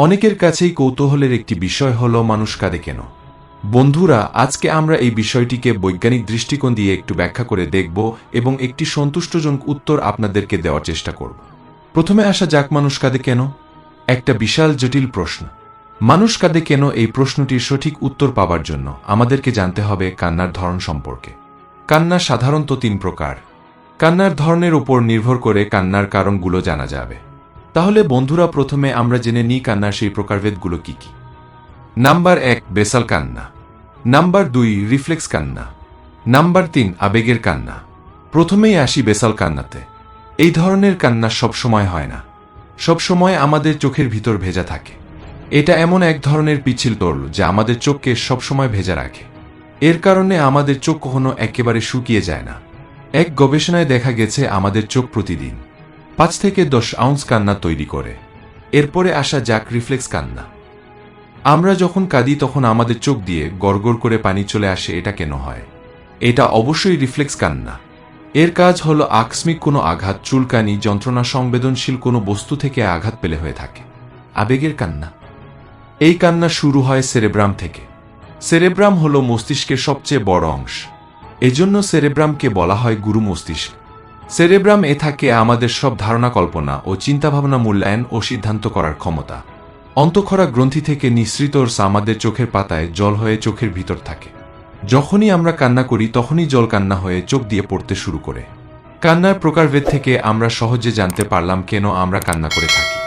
অনেকের কাছেই কৌতূহলের একটি বিষয় হল, মানুষ কাঁদে কেন? বন্ধুরা, আজকে আমরা এই বিষয়টিকে বৈজ্ঞানিক দৃষ্টিকোণ দিয়ে একটু ব্যাখ্যা করে দেখব এবং একটি সন্তুষ্টজনক উত্তর আপনাদেরকে দেওয়ার চেষ্টা করব। প্রথমে আসা যাক, মানুষ কাঁদে কেন? একটা বিশাল জটিল প্রশ্ন। মানুষ কাঁদে কেন এই প্রশ্নটির সঠিক উত্তর পাওয়ার জন্য? আমাদেরকে জানতে হবে কান্নার ধরন সম্পর্কে। কান্না সাধারণত তিন প্রকার। কান্নার ধরনের উপর নির্ভর করে কান্নার কারণগুলো জানা যাবে। তাহলে বন্ধুরা প্রথমে আমরা জেনে নিই কান্নার সেই প্রকারভেদগুলো কি কি। নাম্বার এক, বেসাল কান্না। নাম্বার দুই, রিফ্লেক্স কান্না। নাম্বার তিন, আবেগের কান্না। প্রথমেই আসি বেসাল কান্নাতে। এই ধরনের কান্না সবসময় হয় না। সবসময় আমাদের চোখের ভিতর ভেজা থাকে। এটা এমন এক ধরনের পিছিল তরল যা আমাদের চোখকে সবসময় ভেজা রাখে। এর কারণে আমাদের চোখ কখনো একেবারে শুকিয়ে যায় না। এক গবেষণায় দেখা গেছে আমাদের চোখ প্রতিদিন পাঁচ থেকে দশ আউন্স কান্না তৈরি করে। এরপরে আসা যাক রিফ্লেক্স কান্না। আমরা যখন কাঁদি তখন আমাদের চোখ দিয়ে গড়গড় করে পানি চলে আসে এটা কেন হয়? এটা অবশ্যই রিফ্লেক্স কান্না। এর কাজ হলো আকস্মিক কোনো আঘাত, চুলকানি, যন্ত্রণা সংবেদনশীল কোনো বস্তু থেকে আঘাত পেলে হয়ে থাকে। আবেগের কান্না। এই কান্না শুরু হয় সেরেব্রাম থেকে। সেরেব্রাম হল মস্তিষ্কের সবচেয়ে বড় অংশ। এজন্য সেরেব্রামকে বলা হয় গুরু মস্তিষ্ক। সেরেব্রাম এ থাকে আমাদের সব ধারণা কল্পনা ও চিন্তাভাবনা মূল্যায়ন ও সিদ্ধান্ত করার ক্ষমতা। অন্তঃক্ষরা গ্রন্থি থেকে নিঃসৃত আমাদের চোখের পাতায় জল হয়ে চোখের ভিতর থাকে। যখনই আমরা কান্না করি, তখনই জল কান্না হয়ে চোখ দিয়ে পড়তে শুরু করে। কান্নার প্রকারভেদ থেকে আমরা সহজে জানতে পারলাম কেন আমরা কান্না করে থাকি।